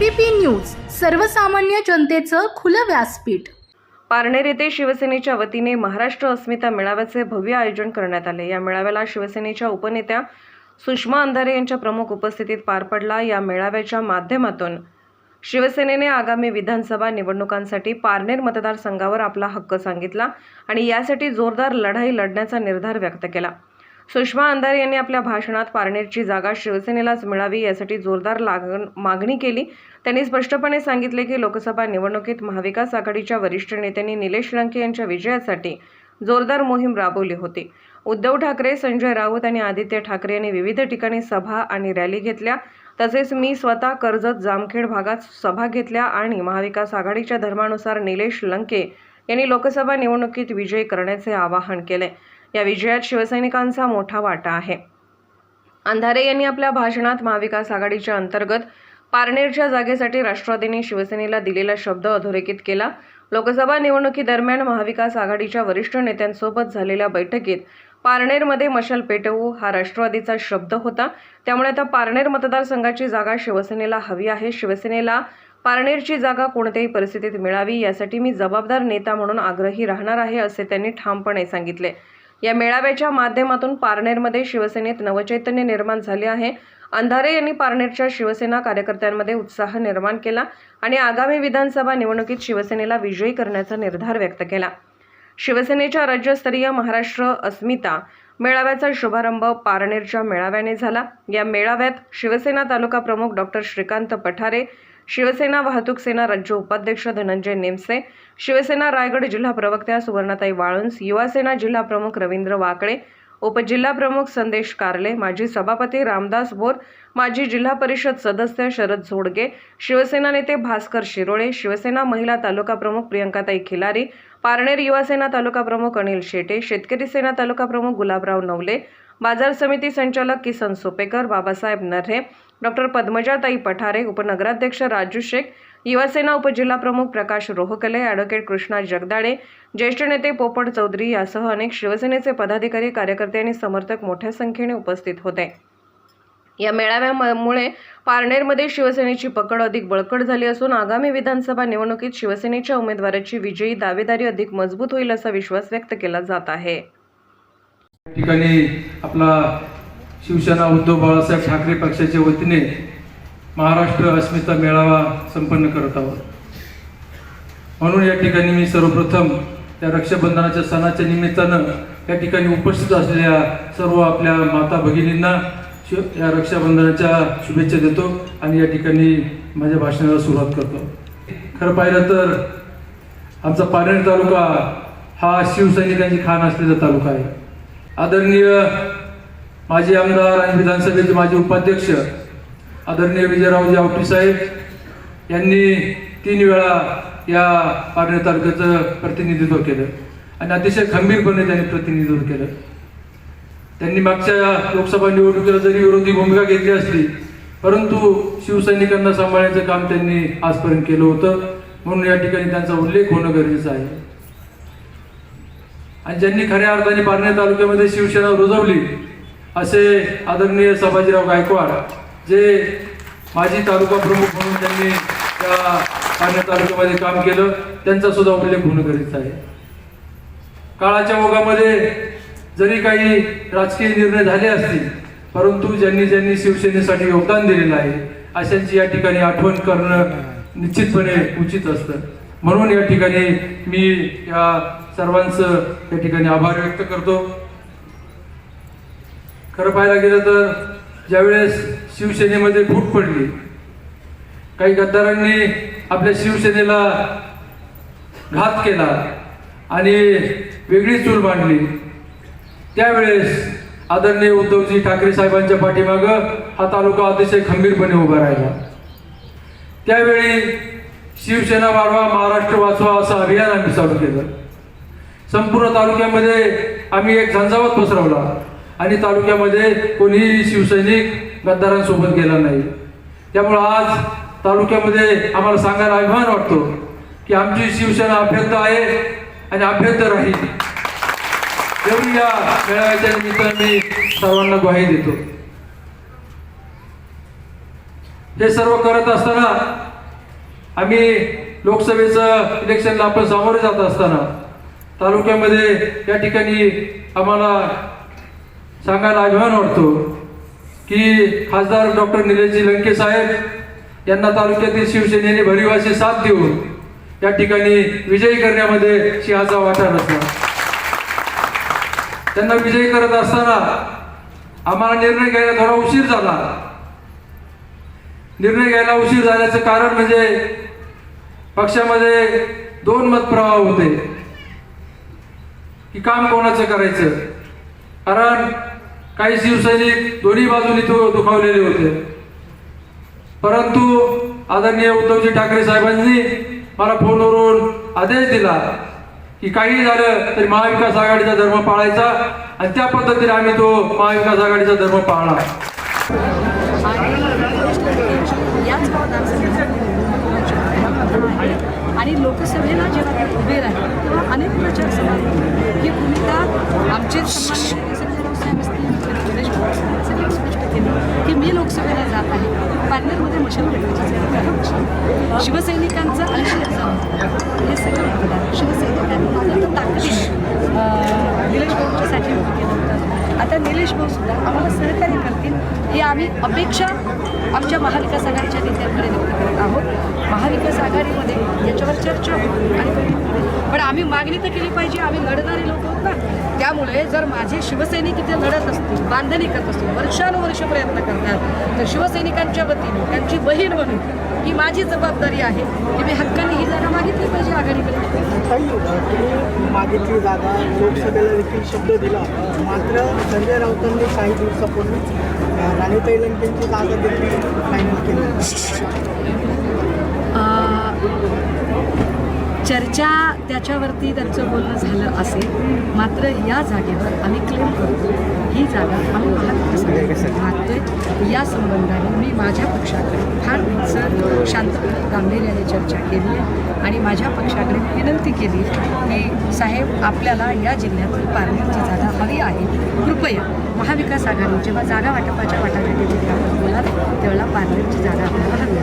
ABP news सर्वसामान्य जनतेचं खुलं व्यासपीठ. पारनेर येथे शिवसेनेच्या वतीने महाराष्ट्र अस्मिता मेळाव्याचे भव्य आयोजन करण्यात आले. या मेळाव्याला शिवसेनेच्या उपनेत्या सुषमा अंधारे यांच्या प्रमुख उपस्थितीत पार पडला. या मेळाव्याच्या माध्यमातून शिवसेनेने आगामी विधानसभा निवडणुकांसाठी पारनेर मतदारसंघावर आपला हक्क सांगितला आणि यासाठी जोरदार लढाई लढण्याचा निर्धार व्यक्त केला. सुषमा अंधारे यांनी आपल्या भाषणात पारनेरची जागा शिवसेनेलाच मिळावी यासाठी जोरदार लागण मागणी केली. त्यांनी स्पष्टपणे सांगितले की लोकसभा निवडणुकीत महाविकास आघाडीच्या वरिष्ठ नेत्यांनी निलेश लंके यांच्या विजयासाठी जोरदार मोहीम राबवली होती. उद्धव ठाकरे संजय राऊत आणि आदित्य ठाकरे यांनी विविध ठिकाणी सभा आणि रॅली घेतल्या. तसेच मी स्वतः कर्जत जामखेड भागात सभा घेतल्या आणि महाविकास आघाडीच्या धर्मानुसार निलेश लंके यांनी लोकसभा निवडणुकीत विजय करण्याचे आवाहन केले. या विजयात शिवसैनिकांचा मोठा वाटा आहे. अंधारे यांनी आपल्या भाषणात महाविकास आघाडीच्या अंतर्गत पारनेरच्या जागेसाठी राष्ट्रवादीने शिवसेनेला दिलेला शब्द अधोरेखित केला. लोकसभा निवडणुकीदरम्यान महाविकास आघाडीच्या वरिष्ठ नेत्यांसोबत झालेल्या बैठकीत पारनेरमध्ये मशाल पेटवू हा राष्ट्रवादीचा शब्द होता. त्यामुळे आता पारनेर मतदारसंघाची जागा शिवसेनेला हवी आहे. शिवसेनेला पारनेरची जागा कोणत्याही परिस्थितीत मिळावी यासाठी मी जबाबदार नेता म्हणून आग्रही राहणार आहे असे त्यांनी ठामपणे सांगितले. या मेळाव्याच्या माध्यमातून पारनेरमध्ये शिवसेनेत नवचैतन्य निर्माण झाले आहे. अंधारे यांनी पारनेरच्या शिवसेना कार्यकर्त्यांमध्ये उत्साह निर्माण केला आणि आगामी विधानसभा निवडणुकीत शिवसेनेला विजयी करण्याचा निर्धार व्यक्त केला. शिवसेनेच्या राज्यस्तरीय महाराष्ट्र अस्मिता मेळाव्याचा शुभारंभ पारनेरच्या मेळाव्याने झाला. या मेळाव्यात शिवसेना तालुका प्रमुख डॉक्टर श्रीकांत पठारे शिवसेना वाहतूक सेना राज्य उपाध्यक्ष धनंजय नेमसे शिवसेना रायगड जिल्हा प्रवक्त्या सुवर्णाताई वाळुंस युवासेना जिल्हा प्रमुख रवींद्र वाकळे उपजिल्हा प्रमुख संदेश कारले माजी सभापती रामदास बोर माजी जिल्हा परिषद सदस्य शरद झोडगे शिवसेना नेते भास्कर शिरोळे शिवसेना महिला तालुका प्रमुख प्रियंकाताई खिलारी पारनेर युवासेना तालुका प्रमुख अनिल शेटे शेतकरी सेना तालुका प्रमुख गुलाबराव नवले बाजार समिती संचालक किसन सोपेकर बाबासाहेब नर्हे डॉक्टर पद्मजाताई पठारे उपनगराध्यक्ष राजू शेख युवासेना उपजिल्हाप्रमुख प्रकाश रोहकले ॲडव्होकेट कृष्णा जगदाळे ज्येष्ठ नेते पोपट चौधरी यासह अनेक शिवसेनेचे पदाधिकारी कार्यकर्ते आणि समर्थक मोठ्या संख्येने उपस्थित होते. या मेळाव्यामुळे पारनेरमध्ये शिवसेनेची पकड अधिक बळकट झाली असून आगामी विधानसभा निवडणुकीत शिवसेनेच्या उमेदवाराची विजयी दावेदारी अधिक मजबूत होईल असा विश्वास व्यक्त केला जात आहे. ठिकाणी आपला शिवसेना उद्धव बाळासाहेब ठाकरे पक्षाच्या वतीने महाराष्ट्र अस्मिता मेळावा संपन्न करत आहोत. म्हणून या ठिकाणी मी सर्वप्रथम त्या रक्षाबंधनाच्या सणाच्या निमित्तानं या ठिकाणी उपस्थित असलेल्या सर्व आपल्या माता भगिनींना या रक्षाबंधनाच्या शुभेच्छा देतो आणि या ठिकाणी माझ्या भाषणाला सुरुवात करतो. खरं पाहिलं तर आमचा पारनेर तालुका हा शिवसैनिकांची खाण असलेला तालुका आहे. आदरणीय माजी आमदार आणि विधानसभेचे माजी उपाध्यक्ष आदरणीय विजयरावजी आवटी साहेब यांनी तीन वेळा या पारनेर तालुक्याचं प्रतिनिधित्व केलं आणि अतिशय खंबीरपणे त्यांनी प्रतिनिधित्व केलं. त्यांनी मागच्या लोकसभा निवडणुकीला जरी विरोधी भूमिका घेतली असली परंतु शिवसैनिकांना सांभाळण्याचं काम त्यांनी आजपर्यंत केलं होतं. म्हणून या ठिकाणी त्यांचा उल्लेख होणं गरजेचं आहे. आणि ज्यांनी खऱ्या अर्थाने पारनेर तालुक्यामध्ये शिवसेना रुजवली असे आदरणीय संभाजीराव गायकवाड जे माजी तालुका प्रमुख म्हणून त्यांनी त्या पारनेर तालुक्यामध्ये काम केलं त्यांचा सुद्धा उल्लेख होणं गरजेचं आहे. काळाच्या ओघामध्ये जरी काही राजकीय निर्णय झाले असतील परंतु ज्यांनी ज्यांनी शिवसेनेसाठी योगदान दिलेलं आहे अशांची या ठिकाणी आठवण करणं निश्चितपणे उचित असतं. म्हणून या ठिकाणी मी या सर्वांचं या ठिकाणी आभार व्यक्त करतो. खरं पाहायला गेलं तर ज्यावेळेस शिवसेनेमध्ये फूट पडली काही गद्दारांनी आपल्या शिवसेनेला घात केला आणि वेगळी चूल मांडली त्यावेळेस आदरणीय उद्धवजी ठाकरे साहेबांच्या पाठीमागं हा तालुका अतिशय खंबीरपणे उभा राहिला. त्यावेळी शिवसेना वाढवा महाराष्ट्र वाचवा असं अभियान आम्ही चालू केलं. संपूर्ण तालुक्यामध्ये आम्ही एक झंझावत पसरवला. आणि तालुक्यामध्ये कोणीही शिवसैनिक गद्दारांसोबत गेला नाही. त्यामुळं आज तालुक्यामध्ये आम्हाला सांगायला अभिमान वाटतो की आमची शिवसेना अभ्यंत आहे आणि अभ्यंत राहील. एवढी या मेळाव्याच्या निमित्ताने मी सर्वांना ग्वाही देतो. हे सर्व करत असताना आम्ही लोकसभेचं इलेक्शनला आपण सामोरे जात असताना तालुक्यामध्ये या ठिकाणी आम्हाला सांगायला अभिमान वाटतो की खासदार डॉक्टर निलेशजी लंके साहेब यांना तालुक्यातील शिवसेनेने भरीवाशी साथ देऊन या ठिकाणी विजयी करण्यामध्ये सिंहाचा वाटा नसला त्यांना विजयी करत असताना आम्हाला निर्णय घ्यायला थोडा उशीर झाला. निर्णय घ्यायला उशीर झाल्याचं कारण म्हणजे पक्षामध्ये दोन मतप्रवाह होते. की काम कोणाचं करायचं? कारण काही शिवसैनिक दोन्ही बाजूनी तो दुखावलेले होते. परंतु आदरणीय उद्धवजी ठाकरे साहेबांनी मला फोनवरून आदेश दिला की काही झालं तरी महाविकास आघाडीचा धर्म पाळायचा आणि त्या पद्धतीने आम्ही तो महाविकास आघाडीचा धर्म पाळला आणि लोकसभेला जेव्हा उभे राहिले तेव्हा अनेक प्रचार सभा ही भूमिका आमचे सगळ्यांनी की मी लोकसभेला जात आहे. पार्लरमध्ये मशाल भेटायची शिवसैनिकांचं ऐंशी हजार हे सगळं शिवसैनिकांनी ताकदीने निलेश भाऊंच्यासाठी उभं केलं होतं. आता निलेश भाऊ सुद्धा आम्हाला सहकार्य करतील ही आम्ही अपेक्षा आमच्या महाविकास आघाडीच्या नेत्यांकडे व्यक्त करत आहोत. महाविकास आघाडीमध्ये याच्यावर चर्चा होईल आणि बैठक होईल. पण आम्ही मागणी तर केली पाहिजे आम्ही लढणारे लोक आहोत ना. त्यामुळे जर माझे शिवसैनिक इथे लढत असतील बांधणी करत असतील वर्षानुवर्ष प्रयत्न करतात तर शिवसैनिकांच्या वतीने त्यांची बहीण म्हणून ही माझी जबाबदारी आहे की मी हक्काने ही जागा मागितली पाहिजे आघाडीकडे. मागितली जागा लोकसभेला देखील शब्द दिला. मात्र संजय राऊतांनी काही दिवसापूर्वीच अ, राणीताई लंकेंची जागा देखील फायनल केली. त्याच्या त्याच्यावरती त्यांचं बोलणं झालं असेल मात्र या जागेवर आम्ही क्लेम करतो. ही जागा आम्ही महाविकास मागतोय या संबंधाने मी माझ्या पक्षाकडे फार सर शांतपणे गांभीर्याने चर्चा केली आहे आणि माझ्या पक्षाकडे विनंती केली की साहेब आपल्याला या जिल्ह्यातील पार्लरची जागा हवी आहे. कृपया महाविकास आघाडी जेव्हा जागा वाटपाच्या वाटाघाटीमध्ये बोलाल तेव्हा पार्लरची जागा आपल्याला हवी